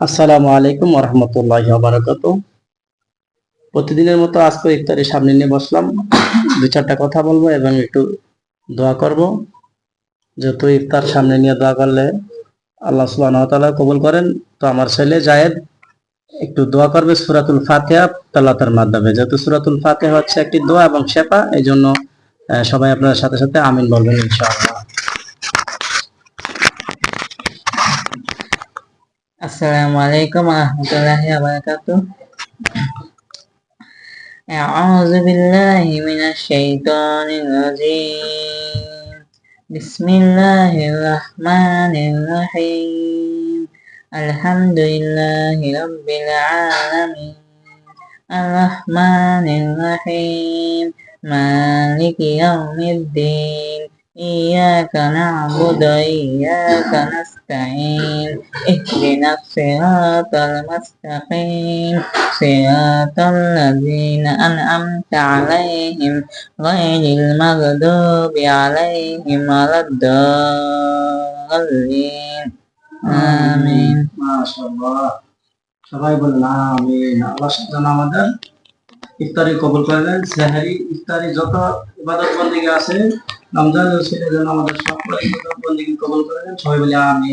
আসসালামু আলাইকুম রহমতুল্লাহ বারাকাত প্রতিদিনের মতো আজকে ইফতারের সামনে নিয়ে বসলাম। দু চারটা কথা বলব এবং একটু দোয়া করব। যেহেতু ইফতার সামনে নিয়ে দোয়া করলে আল্লাহ তাআলা কবুল করেন, তো আমার ছেলে জায়েদ একটু দোয়া করবে সুরাতুল ফাতিহা তেলাওয়াতের মাধ্যমে। যেহেতু সুরাতুল ফাতিহা হচ্ছে একটি দোয়া এবং শেফা এই জন্য সবাই আপনার সাথে সাথে আমিন বলবেন ইনশাআল্লাহ। السلام عليكم ورحمة الله وبركاته أعوذ بالله من الشيطان الرجيم بسم الله الرحمن الرحيم الحمد لله رب العالمين الرحمن الرحيم مالك يوم الدين إياك نعبد وإياك نستعين اهدنا الصراط المستقيم صراط الذين أنعمت عليهم غير المغضوب عليهم ولا الضالين آمين মাশাআল্লাহ সবাই বললেন আমিন আল্লাহ যেন আমাদের ইফতারি কবুল করে দেন সেহারি ইফতারি যত ইবাদত বন্দিগি আছে রমজান ও জন্য আমাদের সকল ইবাদত কবল করে সবাই বলে আমিন।